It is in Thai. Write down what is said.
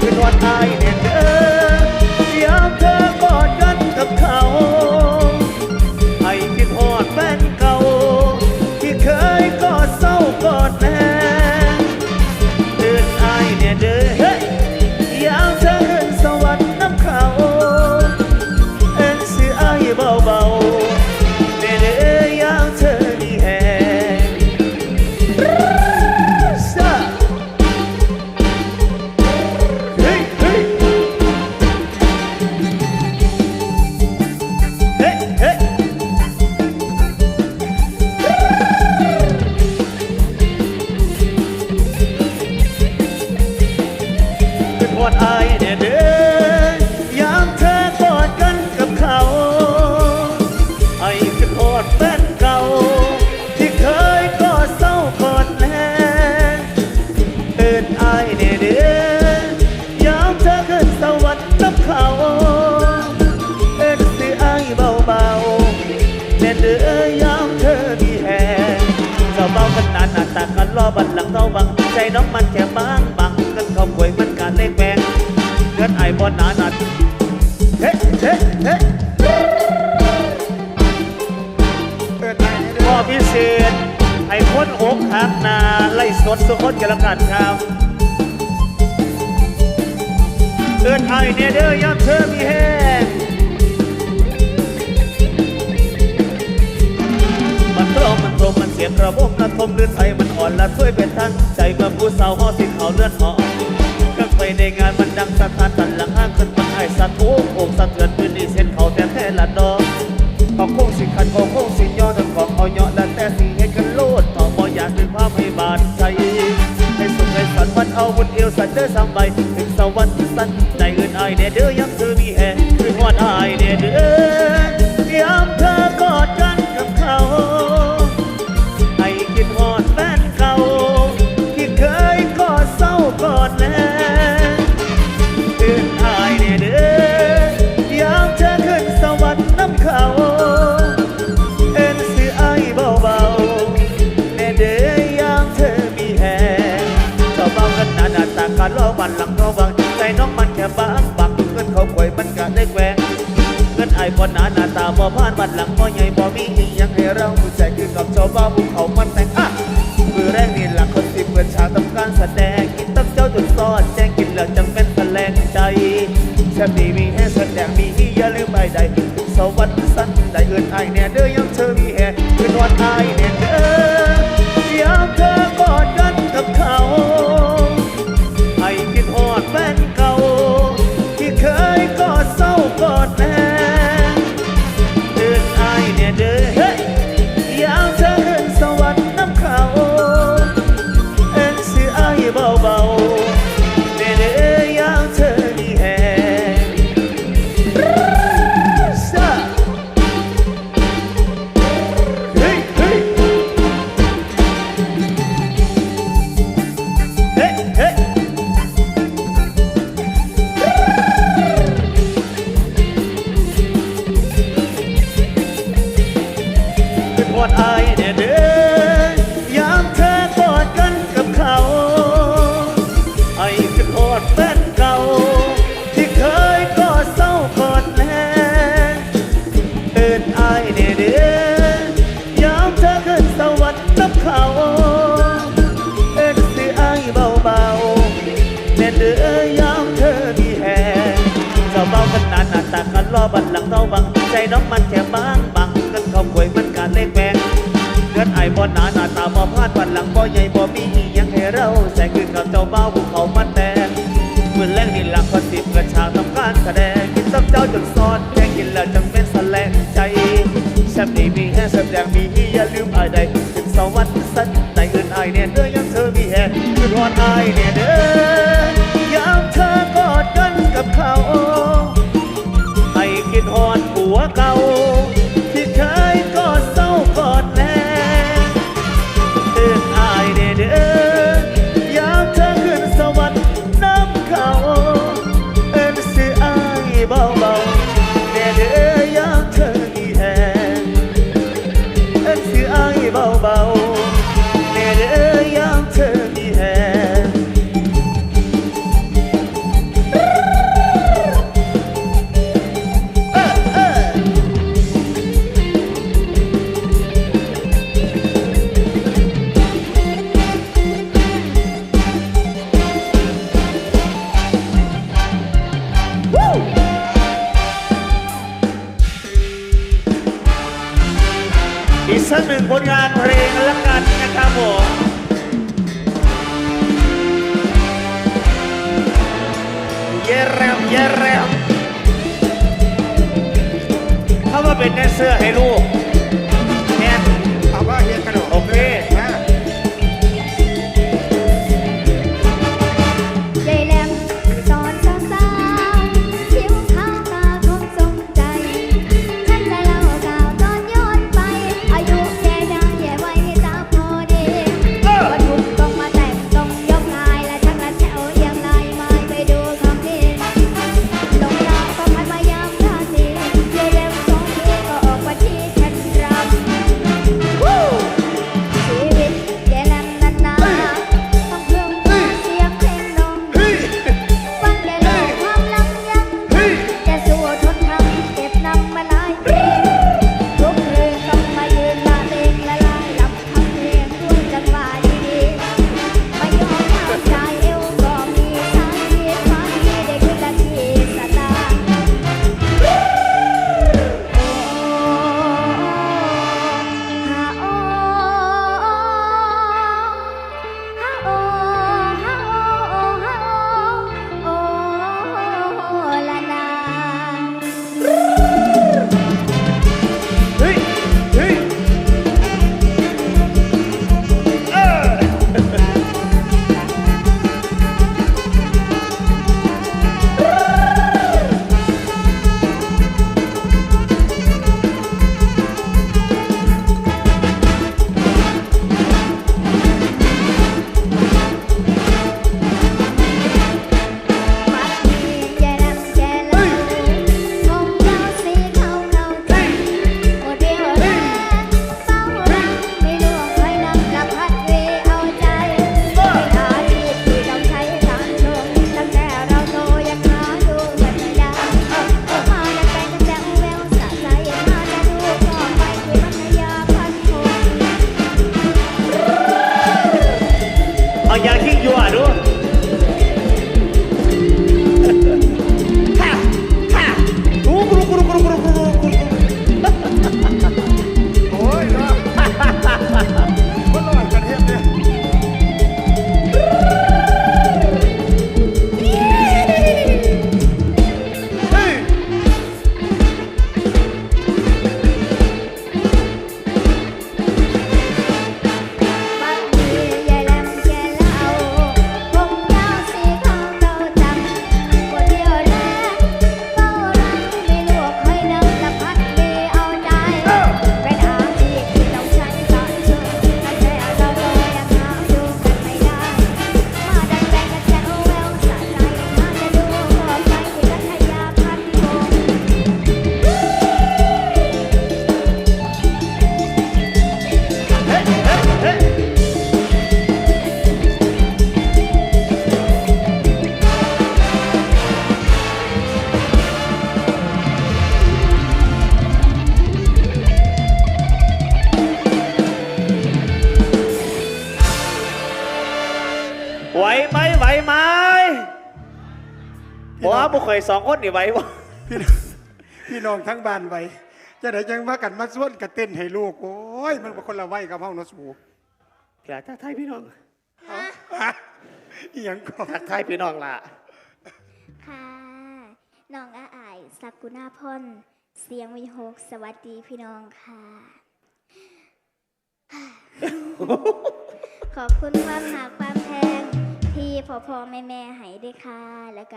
คืนวันอายเนี่ยเด้อ บันหลังเท่าบัง ใจน้องมันแค่บางบังกันเขาป่วยมันการเล็กแบงเลือดไอ้บนหนาหนัดเฮ้เฮ้เฮ้เปิดไหนเนี่ยพ่อพิเศษ ไอ้คนอกหักนาไล่สดสุคนกันละกันครับเอินไอ้เนี่ยเด้อยามเธอมีแห้ นรงมันเสียงระบบระทมเลือดไทยมันอ่อนละช่วยเป็นทั้งใจเมื่อผู้สาวห่อสิเขาเลือดหอกังไปในงานมันดังสะท้านตันหลังห้างขึ้นมันไอ้สัตว์โอ้โอกสะเทือนพื้นดินเส้นเขาแต่แท้ละดอกเขาโค้งสิขันเขาโค้งสิย่อทั้งของเอาย่อและแต่สิให้กันโลดต่อบ่อยากเป็นภาพให้บาดใจให้สุขให้สันวันเอาบนเอวสันเด้อสามใบถึงสวรรค์สันใจอื่นอายเด้อเด้อย้ำเธอางบักเงินเขาป่วยมันก็ได้แกวงเงินไอ้บนหนาหน้าตาบ่ผ่านบัดหลังบ่ใหญ่บ่มีอีหยังให้เราผู้ใจคือกับเจ้าบ้านภูเขามันแต่งอะมือแรกนี่หลักคนสิเปิดฉากทำการแสดงกินตั้งเจ้าจนซอดแจ้งกินแล้วจังเป็นแสลงใจแซ่บดีมีให้แสดงมีอย่าลืมไปใดสวัสดิ์สันได้เอินไอ้เนี่ยเด้อ เป็นวันอายเน่เด้อยามเธอกอดกันกับเขาไอ้คือทอดแฟนเก่า ที่เคยกอดเศร้ากอดแน่เอินอายเน่เด้อยามเธอขึ้นสวรรค์กับเขาเอ็นสิอายเบาๆแน่เด้อยามเธอมีแหงเจ้าเบากันนานหน้าตากันรอบัดหลังเท่าบังใจน้องมันแค่บาหน้าตาบ่พาดบัดหลังบ่ใหญ่บ่มีอีหยังให้เราแสงขึ้นกับเจ้าเบาภูเขามันแดงมือแรงนี่หลักคนสิบกระชากทำการแสดงกินตับเจ้าจนซอนแกงกินแล้วจังเป็นสแสลงใจแซ่บดีมีแห่แซ่บแดงมีอย่าลืมอายใดถึงสวรรค์สันใจอื่นอายเนี่ยเด้อยังเธอมีแห่คือรอดอายเนี่ยเด้อ อีกสักหนึ่งผลงานเพลงละกันนะครับผมเยเรมเยเรมถ้าว่าเป็นแดนเซอร์ให้ลูก ไหวไหมไหวไหมบอกว่าบุคคลสองคนนี่ไหวบ่พี่พี่น้องทั้งบ้านไหวจะไหนยังมากันมาส่วนกระเต้นให้ลูกโอ้ยมันเป็นคนละไหวกับห้องนสูพี่ละทักทายพี่น้องอียังก็ทักทายพี่น้องล่ะค่ะน้องอาอายสักกุณาพนเสียงวีหกสวัสดีพี่น้องค่ะ ขอบคุณความหากความแพง พี่อพ่อแม่แม่หายด้วยค่ะแล้วก็